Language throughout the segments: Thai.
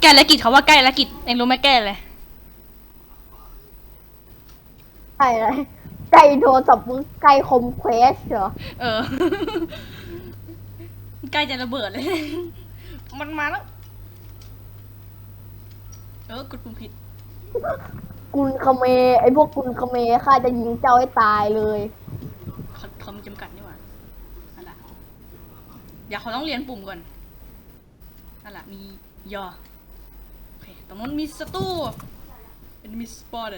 แก้แล้วกิจเขาว่าใกล้แล้วกิจเองรู้ไหมแก้เลยใช่เลยไก่โทรศัพท์มึงไก่คมเควสเหรอ เออ ใกล้จะระเบิดเลย มันมาแล้ว เออกดปุ่มผิด กุนคาเมไอพวกกุนคาเมข้าจะยิงเจ้าให้ตายเลยเขาเขามีจำกัดนี่หว่านั่นแหละเดี๋ยวเขาต้องเรียนปุ่มก่อนนั่นแหละมียอโอเค ตรงนั้นมีสตูเป็นมีสปอร์ต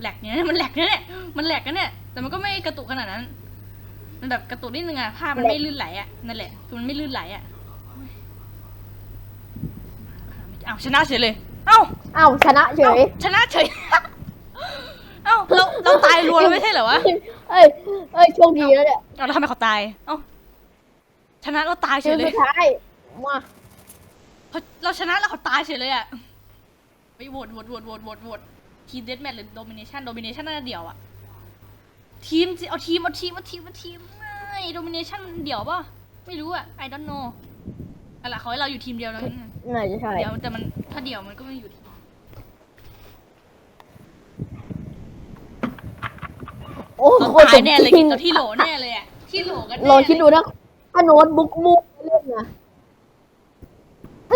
แหลกเนี่ยมันแหลกเนี่ยมันแหลกกันเนี่ย แต่มันก็ไม่กระตุกขนาดนั้น มันแบบกระตุกนิดนึงอะภาพมันแหลกไม่ลื่นไหลอะนั่นแหละคือมันไม่ลื่นไหลอะอ้าวชนะเฉยเลย เอ้าอ้าวชนะเฉย ชนะเฉย เอ้าเราเราตายรัวแล้วไม่ใช่เหรอวะ เอ้ย เอ้ยโชคดีแล้วเนี่ยเอาแล้วทำไมเขาตาย เอ้าชนะเราตายเฉคือยเลสุยดท้าย มาเขาเราชนะแล้วเขาตายเฉยเลยอะไปโหวตโหวตโหวตโหวตโหวตโหวตทีมเดสแมทหรือโดมิเนชันโดมิเนชันน่าจะเดี่ยวอะ ทีมสิเอาทีมเอาทีมเอาทีมเอาทีมไม่โดมิเนชันมันเดี่ยวป่ะ ไม่รู้อะ I don't know อะไรเขาให้เราอยู่ทีมเดียวแล้วน่าจะใช่เดี๋ยวแต่มันถ้าเดี่ยวมันก็ไม่อยู่ทีมโอ้เราโคตรตายแน่เลยจริงเราที่โหลแน่เลยอะที่โหลกันแน่ลองคิดดูนะถ้าโน้ตบุ๊กมู่เล่นนะถ้า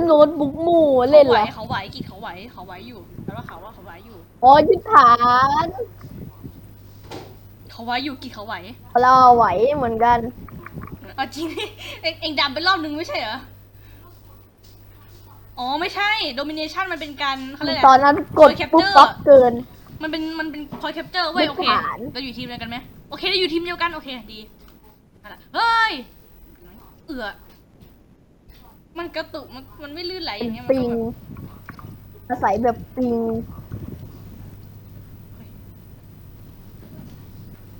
โน้ตบุ๊กมู่เล่นเขาไหเหวรอเขาไหวกิจเขาไหวเขาไหวอยู่แต่ว่าเขาว่าเขาไหวอยู่ อ๋อยึดฐานเขาไหวอยู่กิจเขาไหวเราไหวเหมือนกัน เอาจริงเองเองดำไปรอบนึงไม่ใช่เหรออ๋อไม่ใช่โดมิเนชันมันเป็นการเขาเรียกตออะไรนนั้นกด Capture ปุ๊บปั๊บเกิน มันเป็นมันเป็นพอยแคปเจอร์เว้ยไม่โอเคผ่าน เราอยู่ทีมเดียวกันไหมโอเคเราอยู่ทีมเดียวกันโอเคดีเอาล่ะเฮ้ย เอือ มันกระตุกมันมันไม่ลื่นไหลอย่างเงี้ยมันปิก็งแบบอาศัยแบบปิง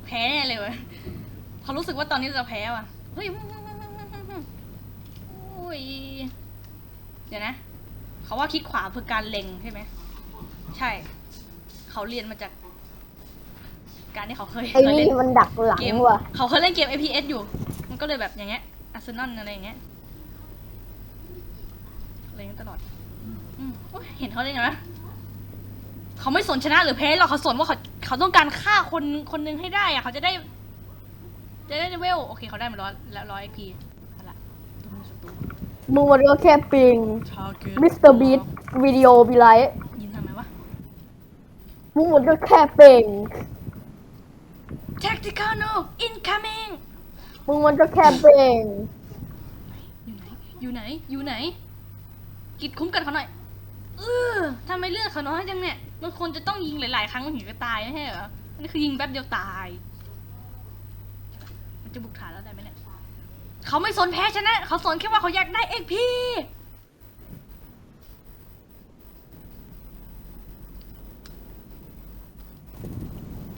แพ้แน่เลยเว้ยเขารู้สึกว่าตอนนี้เราแพ้ว่ะเฮ้ยโอ้ยเดี๋ยวนะ เขาว่าคิดขวาคือการเล็งใช่ไหมใช่ เขาเรียนมาจาก การที่เขาเคยไอ้เคยนี่เล่น มันดักหลังเกมว่ะ เขาเคยเล่นเกม APS อยู่ มันก็เลยแบบอย่างเงี้ยอาร์เซนอลอะไรอย่างเงี้ย เล่นตลอดอืมโอ้ยเห็นเขาเล่นไงวะเขาไม่สนชนะหรือแพ้หรอกเขาสนว่าเขาเขาต้องการฆ่าคนคนหนึงให้ได้อะเขาจะได้จะได้เลเวลโอเคเขาได้มาร้อยแล้วร้อยพีเอาละตัวมือศัตรูมึงมันก็แค่ปิง Target มิสเตอร์บีทวิดีโอบีไลท์ยินทำไมวะมึงมันก็แค่ปิง Tactical no incoming มึงมันก็แค่ปิงอยู่ไหน อยู่ไหน อยู่ไหน กิดคุ้มกันเขาหน่อย เออทำไมเลือดเขาน้อยจังเนี่ย มันควรจะต้องยิงหลาย ๆ ครั้งมันถึงจะตายไม่ใช่เหรออันนี้คือยิงแป๊บเดียวตาย มันจะบุกฐานแล้วได้ไหมเนี่ยเขาไม่สนแพ้ชนะ เขาสนแค่ว่าเขาอยากได้เอกพี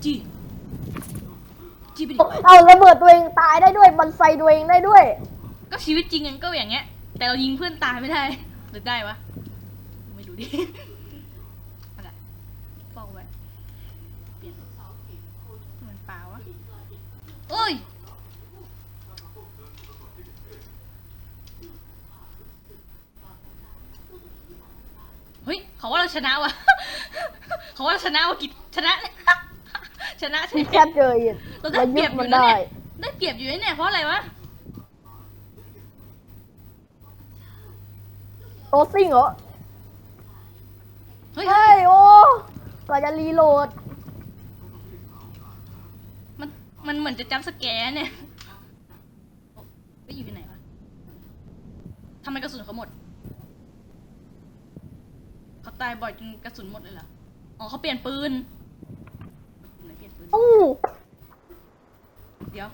จีจีไปดิเอาระเบิดตัวเองตายได้ด้วยบันไซตัวเองได้ด้วย ก็ชีวิตจริงมันก็อย่างเงี้ย แต่เรายิงเพื่อนตายไม่ได้ หรือได้วะ ไม่รู้ดิอะไรฟอกไว้เปลี่ยนเหมือนเปล่าวะโอ้ยเฮ้ยเขาว่าเราชนะวะเขาว่าเราชนะวะกิจชนะชนะใช่ที่ไหมแคบเจออีกเราได้มาเปรียึยดบอมัยู่นนะได้เนี่ยได้เปรียบอยู่นะเนี่ยเพราะอะไรวะ โตซิ่งเหรอเฮ้ยเฮ้ยโอ้ก็จะรีโหลด มันมันเหมือนจะจับสแกนเนี่ยไปอยู่ที่ไหนวะทำไมกระสุนเขาหมดเขาตายบ่อยจนกระสุนหมดเลยเหรออ๋อเขาเปลี่ยนปืนไหนเปลี่ยนปืน อู้ เดี๋ยว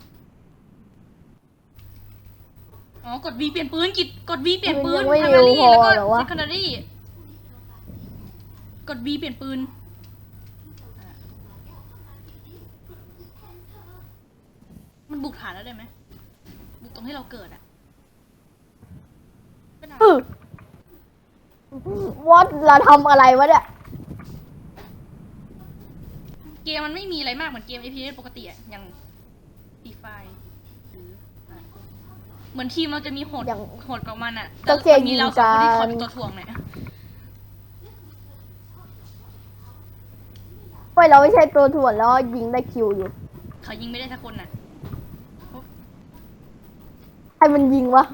อ๋อกด V เปลี่ยนปืนกิดกด V เปลี่ยนปืนยังไม่คาเร็นาวรีพอแล้วก็เหรอวะ เซคันดารีกด V เปลี่ยนปืนมันบุกฐานแล้วได้ไหมบุกตรงที่เราเกิดอะก็ได้อื้อวอตเราทำอะไรวะเนี่ย เกมมันไม่มีอะไรมากเหมือนเกม APS ปกติอะอย่าง d e f i หรืออะไร เหมือนทีมเราจะมีโหดอย่างโหดกว่ามันอะก็แค่แต่มีเราสองคนที่ยิงกันขอเป็นตัวถ่วงเนี่ยเฮ้ยเราไม่ใช่ตัวถ่วนแล้วยิงได้คิวอยู่ เขายิงไม่ได้สักคนน่ะให้มันยิงวะ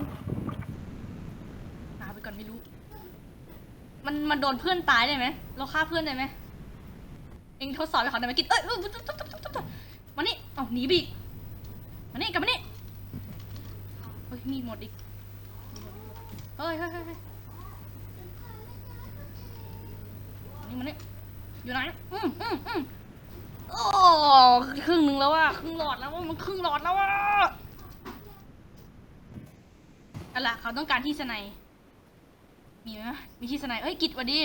หาไปก่อนไม่รู้ มันมันโดนเพื่อนตายได้ไหมเราฆ่าเพื่อนได้ไหมเองทดสอบไปเขาได้ไหมกินเอ้ยเอ้ยตุ๊บตุ๊บตุ๊บตุ๊บตุ๊บตุ๊บมานี่เอ้าหนีไปอีกมานี่กลับมานี่เฮ้ยมีดหมดอีก เฮ้ยเฮ้ยเฮ้ยนี่มานี่อยู่ไหน อืมอืมอืมโอ้ครึ่งหนึ่งแล้วว่ะครึ่งหลอดแล้วว่ะมันครึ่งหลอดแล้วว่ะเอาล่ะเขาต้องการที่สไนมีไหมมีที่สไนเอ้ยกิดวัดดี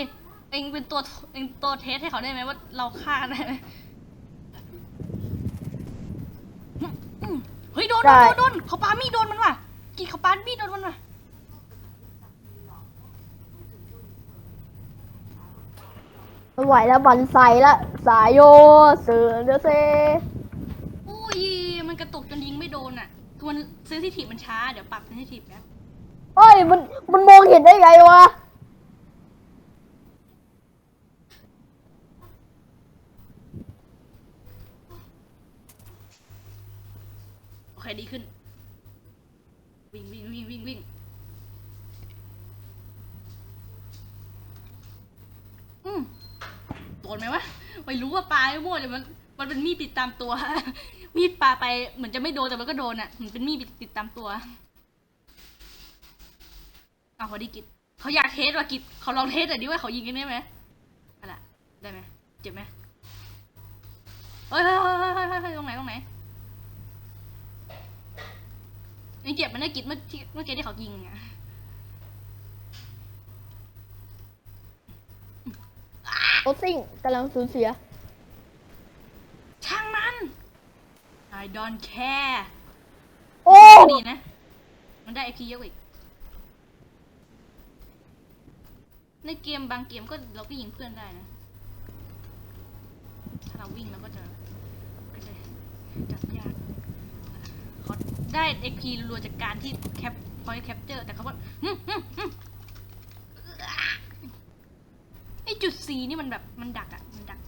เองเป็นตัวเองตัวเทสให้เขาได้ไหมว่าเราฆ่าได้ไหมเฮ้ยโดนโดนโดนเขาปามีโดนมันว่ะ กิดเขาปามีดโดนมันว่ะไม่ไหวแล้วบันใสละสายโยเสือเดอเซอุ้ยมันกระตุกจนยิงไม่โดนอะคือมันเซนซิทีฟมันช้า เดี๋ยวปรับเซนซิทีฟนะเฮ้ยมันมันมองเห็นได้ไงวะโอเคดีขึ้น วิ่งวิ่งวิ่งวิ่งวิ่งอืมโดนไหมวะไม่รู้ว่าปลาไม่มั่เลยมันมันเป็นมีดติดตามตัว มีดปลาไปเหมือนจะไม่โดนแต่มันก็โดนอะเหมือนเป็นมีดติดตามตัวเอาพอดีกิจเขาอยากเทสว่ะกิจเขาลองเทสหน่อยดิว่าเขายิงกันได้ไหมอะไรได้ไหมเจ็บไหมเฮ้ยเฮ้ยเฮ้ยเฮ้ยเฮ้ยตรงไหนตรงไหน ยังเจ็บมันได้กิดเมื่อที่เมื่อกี้ที่เขายิงอะโอซิ่งกำลังสูญเสีย ช่างมัน I don't care โอ้ดีนะ มันได้ไอพีเยอะอีก ในเกมบางเกมก็เราก็ยิงเพื่อนได้นะ ถ้าเราวิ่งเราก็จะก็จะจับยาก เขาได้ XP รัวจากการที่แคปพอยแคปเจอร์แต่เขาก็อืมอืมอืมไอจุด C นี่มันแบบมันดักอะมันดัก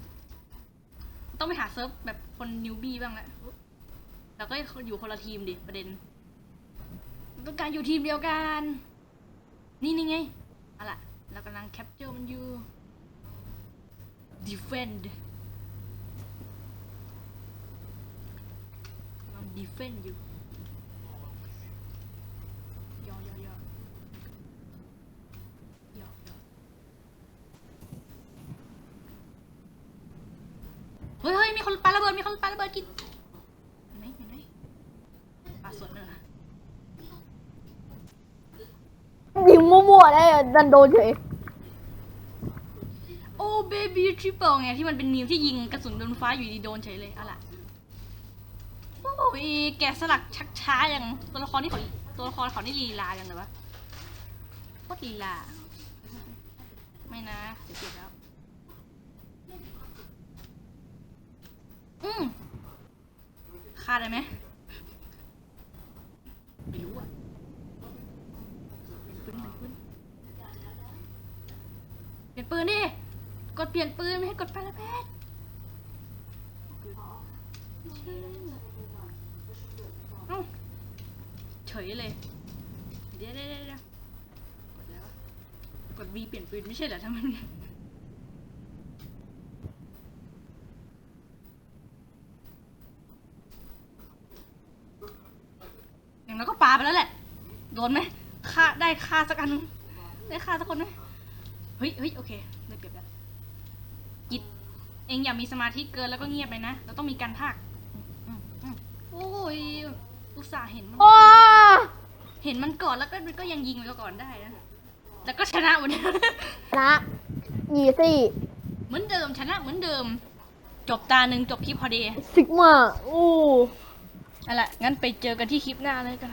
ต้องไปหาเซิร์ฟแบบคนนิวบี้บ้างแหละแล้วก็อยู่คนละทีมดิประเด็น ต้องการอยู่ทีมเดียวกัน นี่นี่ไงเอาล่ะเรากำลังแคปเจอร์มันอยู่ defend กำลัง defend อยอยอยอยอเฮ้ยเฮ้ยมีคนปา ระเบิดมีคนปาระเบิดกินเห็นไหมเห็นไหมปาสดเลยนะยิงมั่วๆได้ดันโดนเฉยโอ้เบบี้ทริปเปิลไงที่มันเป็นมีมที่ยิงกระสุนโดนฟ้าอยู่ดีๆโดนเฉยเลยเอาล่ะโอ้ยแกะสลักชักช้าอย่างตัวละครที่เขาตัวละครเขานี่ลีลาจังเลยวะโคตรลีลา ไม่นะเสียเปรียบแล้ว อืมฆ่าได้ไหมไม่รู้อะเปลี่ยนปืนปืนเปลี่ยนปืนดิ กดเปลี่ยนปืนไม่ให้กดปาระเบิดเอ้าเฉยเลย เดี๋ยวเดี๋ยวเดี๋ยวกดแล้ว กด V เปลี่ยนปืนไม่ใช่เหรอทำไมมันอย่างนั้นก็ปาไปแล้วแหละ โดนไหมฆ่าได้ฆ่าสักอันนึงได้ฆ่าสักคนไหมเฮ้ยเฮ้ยโอเคได้เปรียบแล้วกิจเองอย่ามีสมาธิเกินแล้วก็เงียบไปนะเราต้องมีการพากย์อืมอืมโอ้ยอุตส่าห์เห็นมันโอ้เห็นมันก่อนแล้วก็ก็ยังยิงเราก่อนได้นะแล้วก็ชนะวันนี้นะยีซี่เหมือนเดิมชนะเหมือนเดิม จบตาหนึ่งจบคลิปพอดีซิกมาอู้เอาล่ะงั้นไปเจอกันที่คลิปหน้าเลยกัน